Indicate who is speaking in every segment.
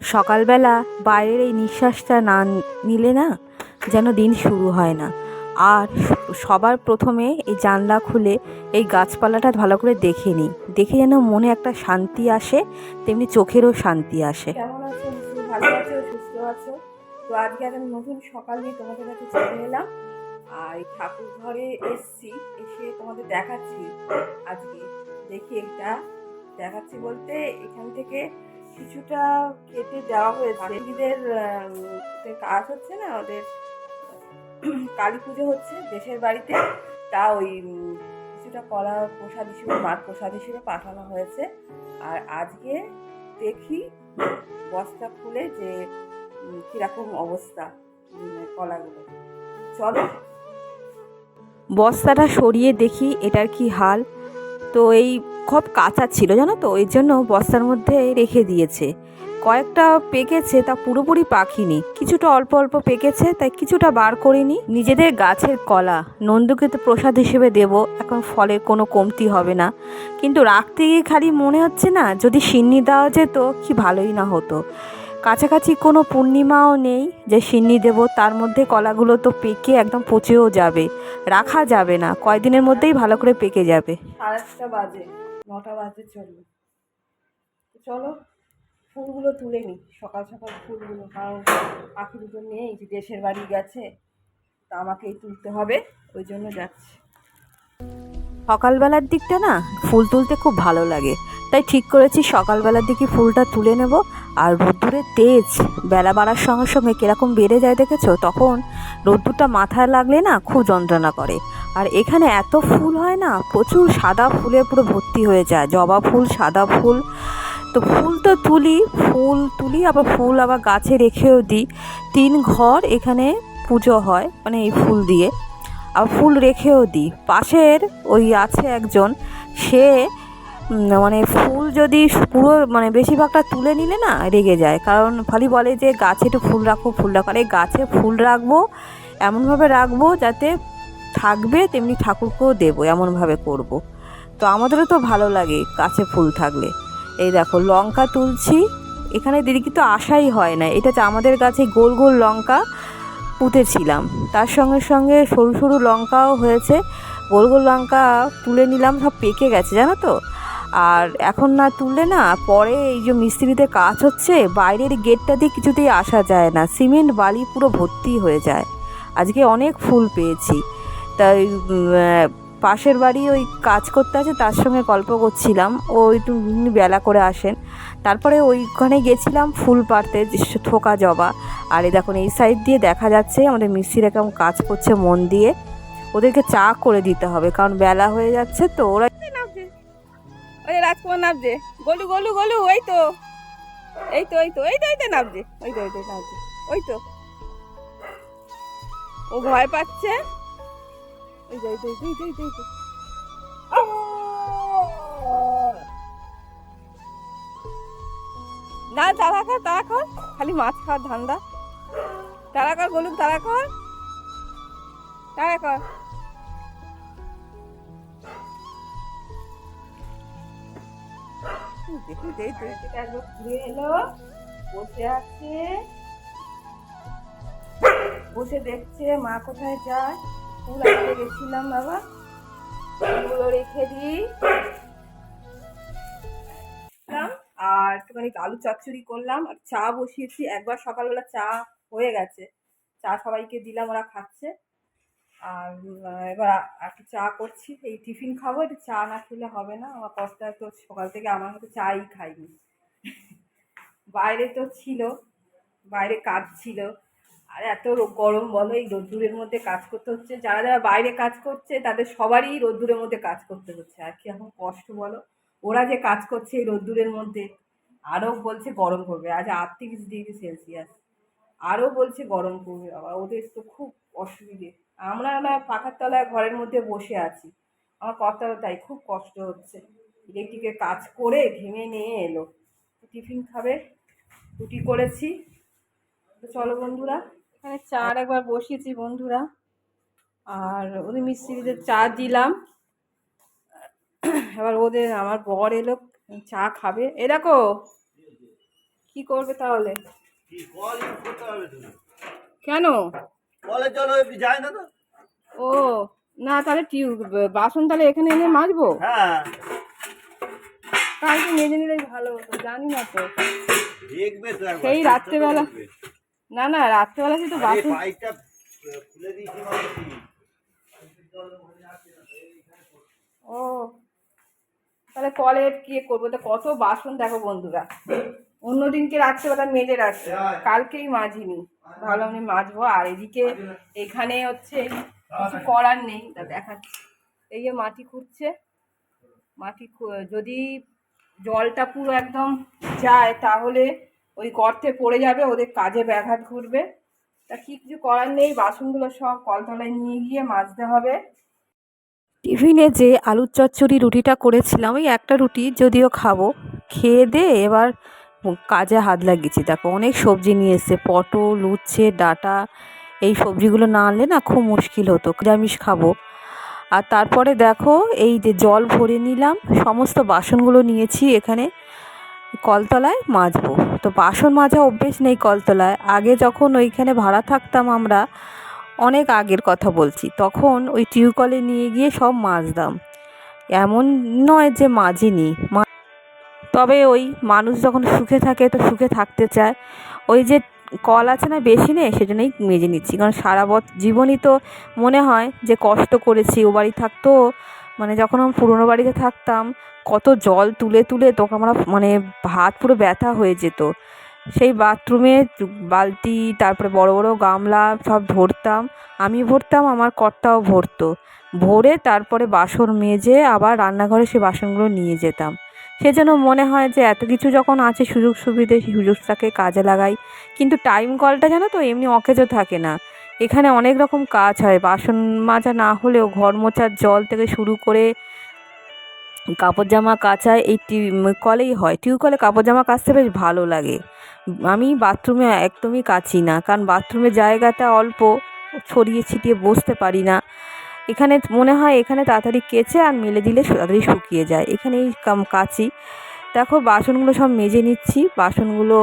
Speaker 1: সকালবেলা বাইরের এই নিঃশ্বাসটা না নিলে না যেন দিন শুরু হয় না। আর সবার প্রথমে এই জানলা খুলে এই গাছপালাটা ভালো করে দেখে নিই। দেখে যেন মনে একটা শান্তি আসে, তেমনি চোখেরও শান্তি আসে।
Speaker 2: তো আজকে নতুন সকাল নিয়ে তোমাদের কাছে চলে এলাম। আর এই ঠাকুর ঘরে এসছি, এসে তোমাদের দেখাচ্ছি। আজকে দেখি এটা দেখাচ্ছি বলতে এখান থেকে কিছুটা কেটে দেওয়া হয়েছে। দিদিদের কাজ হচ্ছে না, ওদের কালী পুজো হচ্ছে দেশের বাড়িতে। তা ওই কিছুটা কলা প্রসাদ হিসেবে, মাঠ প্রসাদ হিসেবে পাঠানো হয়েছে। আর আজকে দেখি বস্তা খুলে যে কীরকম অবস্থা কলাগুলো। চলো।
Speaker 1: বস্তাটা সরিয়ে দেখি, এটার কি হাল। তো এই খুব কাঁচা ছিল, জানো তো? ওই জন্য বস্তার মধ্যে রেখে দিয়েছে। কয়েকটা পেকেছে, তা পুরোপুরি পাখিনি কিছুটা অল্প অল্প পেকেছে, তাই কিছুটা বার করিনি। নিজেদের গাছের কলা, নন্দুকে তো প্রসাদ হিসেবে দেব, এখন ফলের কোনো কমতি হবে না। কিন্তু রাখতে গিয়ে খালি মনে হচ্ছে না, যদি সিন্নি দেওয়া যেত, কি ভালোই না হতো। কাছাকাছি কোনো পূর্ণিমাও নেই যে সিন্নি দেব, তার মধ্যে কলাগুলো তো পেকে একদম পচেও যাবে। রাখা যাবে না, কয়দিনের মধ্যেই ভালো করে পেকে যাবে।
Speaker 2: বাজে। নটা বাজে চলবে। তো চলো, ফুলগুলো তুলে নিই, সকাল সকাল ফুলগুলো, কারণ পাখি দুটো নেই, যে দেশের বাড়ি গেছে, তা আমাকেই তুলতে হবে, ওই জন্য যাচ্ছি।
Speaker 1: সকালবেলার দিকটা না, ফুল তুলতে খুব ভালো লাগে। তাই ঠিক করেছি, সকালবেলার দিকে ফুলটা তুলে নেব আর রোদ্দুরের তেজ। বেলা বাড়ার সঙ্গে সঙ্গে কীরকম বেড়ে যায় দেখেছ? তখন রোদ্দুরটা মাথায় লাগলে না খুব যন্ত্রণা করে। আর এখানে এত ফুল হয় না, প্রচুর সাদা ফুলে পুরো ভর্তি হয়ে যায়। জবা ফুল, সাদা ফুল। তো ফুল তো তুলি, ফুল তুলি, আবার ফুল আবার গাছে রেখেও দিই। তিন ঘর এখানে পুজো হয় মানে এই ফুল দিয়ে। আর ফুল রেখেও দিই। পাশের ওই আছে একজন, সে মানে ফুল যদি পুরো মানে বেশিরভাগটা তুলে নিলে না রেগে যায়। কারণ খালি বলে যে গাছে একটু ফুল রাখো ফুল রাখো। আরে গাছে ফুল রাখব, এমনভাবে রাখব যাতে থাকবে, তেমনি ঠাকুরকেও দেবো, এমনভাবে করব। তো আমাদেরও তো ভালো লাগে গাছে ফুল থাকলে। এই দেখো, লঙ্কা তুলছি। এখানে দিদি তো আশাই হয় না। এটা হচ্ছে আমাদের গাছে গোল গোল লঙ্কা পুঁতেছিলাম। তার সঙ্গে সঙ্গে সরু সরু লঙ্কাও হয়েছে। গোল গোল লঙ্কা তুলে নিলাম, সব পেকে গেছে, জানো তো? আর এখন না তুললে না পরে এই যে মিস্ত্রিতে কাজ হচ্ছে, বাইরের গেটটা দিয়ে কিছুতেই আসা যায় না। সিমেন্ট, বালি পুরো ভর্তি হয়ে যায়। আজকে অনেক ফুল পেয়েছি। তাই পাশের বাড়ি ওই কাজ করতে আছে, তার সঙ্গে গল্প করছিলাম। ও একটু বেলা করে আসেন। তারপরে ওইখানে গেছিলাম ফুল পাড়তে থোকা জবা। আর এই দেখুন, এই সাইড দিয়ে দেখা যাচ্ছে আমাদের মিস্ত্রিরা কেমন কাজ করছে মন দিয়ে। ওদেরকে চা করে দিতে হবে, কারণ বেলা হয়ে যাচ্ছে তো, ওরা
Speaker 2: ওই যে রাজকুমার নামছে। গলু গলু গলু ওই তো। এই তো এই তো এই তো এই তো নামছে। ওই তো ওই তো নামছে। ওই তো। ও ভয় পাচ্ছে। ওই ওই তো ওই তো ওই তো, ওই তো, ওই তো। না তারা কর তারা কর। খালি মাছ খাওয়ার ধান্দা। তারা কর গলুক তারা কর। তারা কর। একবার ঘুরে এলো বসে আছে বসে দেখছে মা কোথায় যায়। ফুল আনতে গেছিলাম বাবা। ফুলগুলো রেখে দিই। আর একটুখানি আলু চচ্চড়ি করলাম আর চা বসিয়েছি। একবার সকালবেলা চা হয়ে গেছে। চা সবাইকে দিলাম, ওরা খাচ্ছে। আর এবার একটু চা করছি। এই টিফিন খাব এটা চা না খেলে হবে না। আমার কষ্ট তো সকাল থেকে আমার হাতে চাই খাইনি। বাইরে তো ছিল, বাইরে কাজ ছিল। আর এত গরম বলো, এই রোদ্দুরের মধ্যে কাজ করতে হচ্ছে। যারা যারা বাইরে কাজ করছে, তাদের সবারই রোদ্দুরের মধ্যে কাজ করতে হচ্ছে। আর কি এখন কষ্ট বলো? ওরা যে কাজ করছে এই রোদ্দুরের মধ্যে, আরও বলছে গরম করবে আজ আটত্রিশ ডিগ্রি সেলসিয়াস। আরও বলছে গরম করবে বাবা ওদের তো খুব অসুবিধে। আমরা না পাখার তলায় ঘরের মধ্যে বসে আছি। আমার কর্তারও তাই খুব কষ্ট হচ্ছে। ইলেকট্রিকের কাজ করে ঘেমে নিয়ে এলো। টিফিন খাবে? রুটি করেছি। তো চলো বন্ধুরা। এখানে চা আর একবার বসিয়েছি বন্ধুরা। আর ওদের মিস্ত্রিদের চা দিলাম। এবার ওদের আমার বর এলো চা খাবে। এ দেখো কি কি করবে তাহলে?
Speaker 3: কি কল জল যায় না তো?
Speaker 2: ও না তাহলে টিউ বাসন তাহলে এখানে এনে মাজবো?
Speaker 3: হ্যাঁ।
Speaker 2: কালকে মেজে নিলেই ভালো হতো জানি না তো।
Speaker 3: দেখবে তো
Speaker 2: সেই রাত্রেবেলা না না রাত্রেবেলা
Speaker 3: আরে
Speaker 2: বাসন
Speaker 3: পাইপটা খুলে দিয়েছি
Speaker 2: ও তাহলে কলের কি করব? তো কত বাসন দেখো বন্ধুরা। অন্যদিনকে রাত্রেবেলা মেজে রাখছে কালকেই মাজিনি ভালো আমি মাজবো আর এদিকে এখানে হচ্ছে কিছু করার নেই। তা দেখাচ্ছি। এই যে মাটি খুঁড়ছে। মাটি খু- যদি জলটা পুরো একদম যায় তাহলে ওই গর্তে পড়ে যাবে ওদের কাজে ব্যাঘাত ঘটবে। তা কি কিছু করার নেই বাসনগুলো সব কলতলায় নিয়ে গিয়ে মাজতে হবে।
Speaker 1: টিফিনে যে আলুর চচ্চড়ি রুটিটা করেছিলাম ওই একটা রুটি যদিও খাব। খেয়ে দে এবার কাজে হাত লাগিয়েছি। দেখো, অনেক সবজি নিয়ে এসছে, পটল, উচ্ছে, ডাটা, এই সবজিগুলো না আনলে না খুব মুশকিল হতো, নিরামিষ খাব। আর তারপরে দেখো, এই যে জল ভরে নিলাম, সমস্ত বাসনগুলো নিয়েছি এখানে কলতলায় মাজবো। তো বাসন মাজা অভ্যেস নেই কলতলায়। আগে যখন ওইখানে ভাড়া থাকতাম আমরা, অনেক আগের কথা বলছি, তখন ওই টিউকলে নিয়ে গিয়ে সব মাজতাম। এমন নয় যে মাজিনি তবে ওই মানুষ যখন সুখে থাকে, তো সুখে থাকতে চায়। ওই যে কল আছে না বেশি নেই সেজন্যই মেজে নিচ্ছি। কারণ সারা বছর জীবনই তো মনে হয় যে কষ্ট করেছি, ও বাড়ি থাকতো মানে যখন আমি পুরনো বাড়িতে থাকতাম, কত জল তুলে তুলে তোকে আমরা মানে ভাত পুরো ব্যথা হয়ে যেত। সেই বাথরুমে বালতি, তারপরে বড় বড় গামলা সব ভরতাম। আমি ভরতাম, আমার কর্তাও ভরতো। ভরে তারপরে বাসন মেজে আবার রান্নাঘরে সে বাসনগুলো নিয়ে যেতাম। সেজন্য মনে হয় যে এত কিছু যখন আছে সুযোগ সুবিধে সুযোগটাকে কাজে লাগাই। কিন্তু টাইম কলটা জানো তো, এমনি অকেজো থাকে না। এখানে অনেক রকম কাজ হয়। বাসন মাজা না হলেও ঘর মোছার জল থেকে শুরু করে কাপড় জামা কাচা, এই কলেই হয়। টিউকলে কাপড় জামা কাচতে বেশ ভালো লাগে। আমি বাথরুমে একদমই কাচি না। কারণ বাথরুমের জায়গাটা অল্প, ছড়িয়ে ছিটিয়ে বসতে পারি না। এখানে মনে হয় এখানে তাড়াতাড়ি কেচে আর মেলে দিলে তাড়াতাড়ি শুকিয়ে যায়। এখানেই কাম কাচি। দেখো বাসনগুলো সব মেজে নিচ্ছি। বাসনগুলো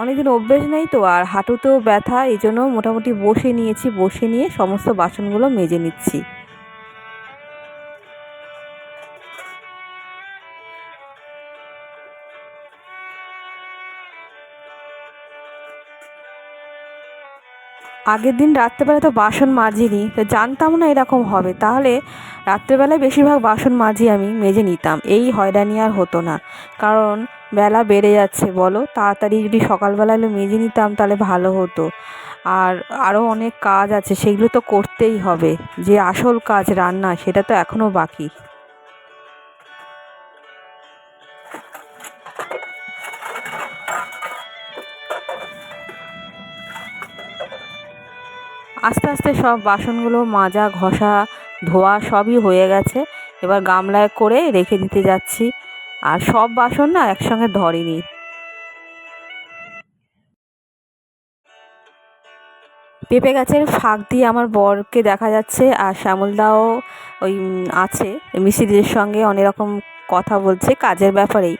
Speaker 1: অনেকদিন অভ্যেস নেই তো, আর হাঁটুতেও ব্যথা এই জন্য মোটামুটি বসে নিয়েছি। বসে নিয়ে সমস্ত বাসনগুলো মেজে নিচ্ছি। আগের দিন রাত্রেবেলা তো বাসন মাজিনি, তো জানতাম না এরকম হবে। তাহলে রাত্রেবেলায় বেশিরভাগ বাসন মাজি আমি, মেজে নিতাম। এই হয়রানি আর হতো না। কারণ বেলা বেড়ে যাচ্ছে, বলো? তাড়াতাড়ি যদি সকালবেলা এলো মেজে নিতাম, তাহলে ভালো হতো। আর আরও অনেক কাজ আছে, সেগুলো তো করতেই হবে। যে আসল কাজ রান্না, সেটা তো এখনও বাকি। আস্তে আস্তে সব বাসনগুলো মাজা, ঘষা, ধোয়া সবই হয়ে গেছে। এবার গামলায় করে রেখে দিতে যাচ্ছি। আর সব বাসন না একসঙ্গে ধরেনি। পেঁপে গাছের ফাঁক দিয়ে আমার বরকে দেখা যাচ্ছে আর শ্যামলদাও ওই আছে। মিস্ত্রিদের সঙ্গে অনেক রকম কথা বলছে, কাজের ব্যাপারেই।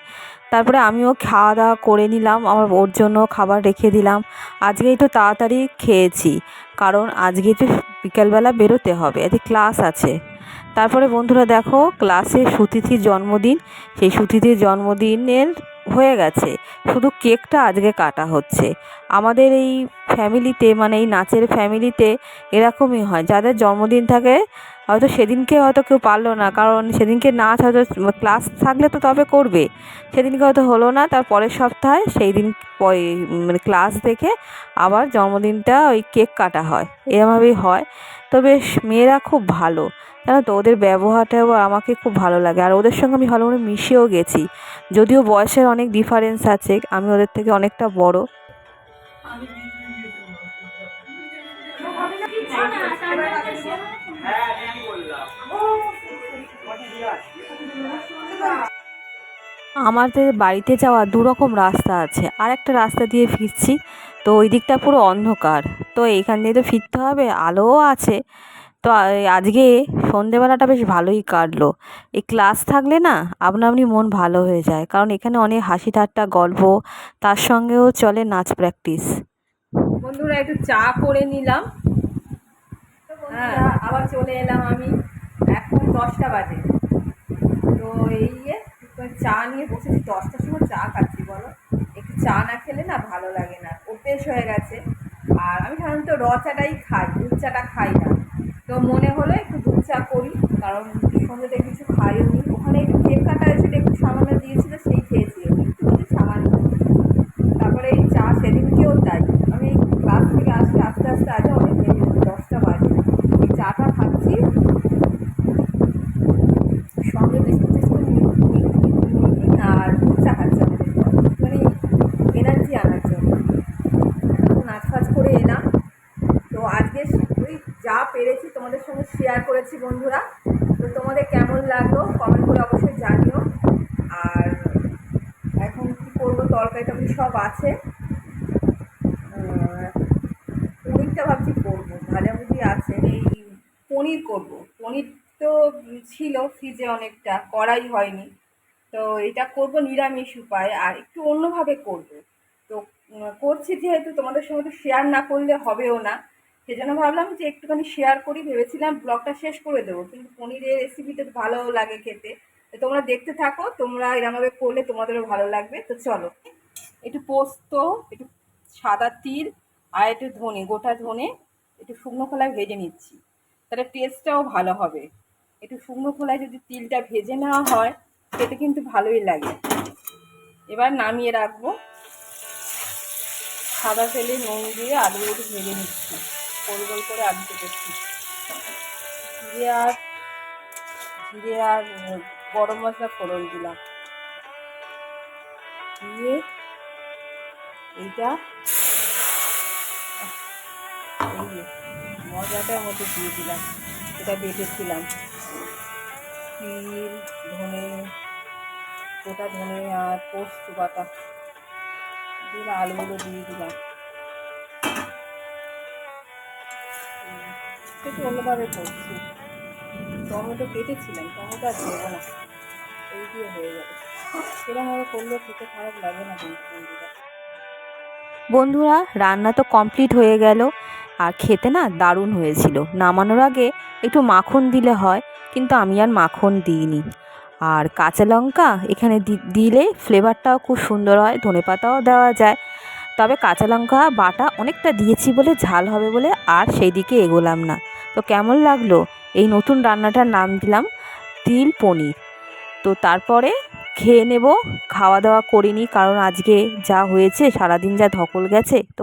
Speaker 1: তারপরে আমিও খাওয়া দাওয়া করে নিলাম, আমার ওর জন্য খাবার রেখে দিলাম। আজকে একটু তাড়াতাড়ি খেয়েছি। কারণ আজকে তো বিকালবেলা বেরোতে হবে আজকে ক্লাস আছে। তারপরে বন্ধুরা দেখো ক্লাসে সুতিথির জন্মদিন, সেই সুতিথির জন্মদিনের হয়ে গেছে। শুধু কেকটা আজকে কাটা হচ্ছে। আমাদের এই ফ্যামিলিতে মানে এই নাচের ফ্যামিলিতে এরকমই হয়। যাদের জন্মদিন থাকে হয়তো সেদিনকে হয়তো কেউ পারল না, কারণ সেদিনকে নাচ হয়তো ক্লাস থাকলে তো তবে করবে। সেদিনকে হয়তো হলো না, তার পরের সপ্তাহে সেই দিন মানে ক্লাস দেখে আবার জন্মদিনটা ওই কেক কাটা হয়। এরমভাবেই হয়। তবে মেয়েরা খুব ভালো। জানো তো, ওদের ব্যবহারটাও আমাকে খুব ভালো লাগে। আর ওদের সঙ্গে আমি ভালো করে মিশেও গেছি। যদিও বয়সের অনেক ডিফারেন্স আছে, আমি ওদের থেকে অনেকটা বড়। আমাদের বাড়িতে যাওয়া দু রকম রাস্তা আছে। আর একটা রাস্তা দিয়ে ফিরছি তো ওই দিকটা পুরো অন্ধকার। তো এইখান দিয়ে তো ফিরতে হবে আলোও আছে। তো আজকে সন্ধেবেলাটা বেশ ভালোই কাটলো। এই ক্লাস থাকলে না আপনা আপনি মন ভালো হয়ে যায়। কারণ এখানে অনেক হাসি ঠাট্টা গল্প তার সঙ্গেও চলে নাচ প্র্যাকটিস।
Speaker 2: বন্ধুরা একটু চা করে নিলাম। হ্যাঁ। আবার চলে এলাম আমি। এখন দশটা বাজে। এই চা নিয়ে বসেছি, দশটার সময় চা খাচ্ছি, বলো। একটু চা না খেলে না ভালো লাগে না, অভ্যেস হয়ে গেছে। আর আমি সাধারণত র চাটাই খাই, দুধ চাটা খাই না। তো মনে হলো একটু দুধ চা করি, কারণ সন্ধ্যেতে কিছু খাইও নি। ওখানে একটু কেক কাটা হয়েছিল একটু সামান্য দিয়েছিল, সেই খেয়েছি একটু কিছু সামান্য। তারপরে এই চা সেদিনকেও তাই। আমি ক্লাস থেকে আসতে আস্তে আস্তে আজ অনেক দশটা বাজে। এই চাটা খাচ্ছি সঙ্গে বিস্কুট টিস্কুট নিয়ে- নিয়ে- নিয়ে- নিয়ে আর দুধ চা খাচ্ছি আমাদের মানে এনার্জি আনার জন্য তো নাচ ফাচ করে এলাম তো আজকে ওই যা পেরেছি তোমাদের সঙ্গে শেয়ার করেছি বন্ধুরা। তো তোমাদের কেমন লাগল? কমেন্ট করে অবশ্যই জানিও। আর এখন কী করব? তরকারি টরকারি সব আছে। পনিরটা ভাবছি করব। ভাজাভুজি আছে। এই পনির করব। পনির তো ছিল ফ্রিজে অনেকটা করাই হয়নি। তো এটা করব নিরামিষ উপায়, আর একটু অন্যভাবে করব। তো করছি যেহেতু তোমাদের সঙ্গে তো শেয়ার না করলে হবেও না। সেজন্য ভাবলাম যে একটুখানি শেয়ার করি, ভেবেছিলাম ব্লগটা শেষ করে দেবো, কিন্তু পনিরের রেসিপিটা ভালো লাগে খেতে। তোমরা দেখতে থাকো, তোমরা এরমভাবে করলে তোমাদেরও ভালো লাগবে। তো চলো, একটু পোস্ত, একটু সাদা তিল, আর একটু ধনে, গোটা ধনে, একটু শুকনো খোলায় ভেজে নিচ্ছি। তাহলে টেস্টটাও ভালো হবে। একটু শুকনো খোলায় যদি তিলটা ভেজে নেওয়া হয়, খেতে কিন্তু ভালোই লাগে। এবার নামিয়ে রাখব। সাদা তেলে নুন দিয়ে আলু একটু ভেজে নিচ্ছি। গোল গোল করে আলু কেটেছি। জিরে আর জিরে আর গরম মশলা ফোড়ন দিলাম। দিয়ে এইটা মশলাটার মধ্যে দিয়ে দিলাম। এটা বেটেছিলাম। তিল, ধনে, গোটা ধনে আর পোস্ত বাটা। দিয়ে আলুগুলো দিয়ে দিলাম। একটু অন্যভাবে করছি। টমেটো কেটেছিলাম, টমেটো আর দেবো না। এই দিয়ে হয়ে যাবে। সেরকমভাবে করলেও খেতে খারাপ লাগে না বন্ধুরা।
Speaker 1: বন্ধুরা, রান্না তো কমপ্লিট হয়ে গেল। আর খেতে না দারুণ হয়েছিল। নামানোর আগে একটু মাখন দিলে হয়, কিন্তু আমি আর মাখন দিইনি। আর কাঁচা লঙ্কা এখানে দিলে ফ্লেভারটাও খুব সুন্দর হয়, ধনেপাতাও দেওয়া যায়। তবে কাঁচা লঙ্কা বাটা অনেকটা দিয়েছি বলে ঝাল হবে বলে আর সেই দিকে এগোলাম না। তো কেমন লাগল? এই নতুন রান্নাটার নাম দিলাম তিল পনির। তো তারপরে খেয়ে নেব, খাওয়া দাওয়া করিনি কারণ আজকে যা হয়েছে সারাদিন যা ধকল গেছে তো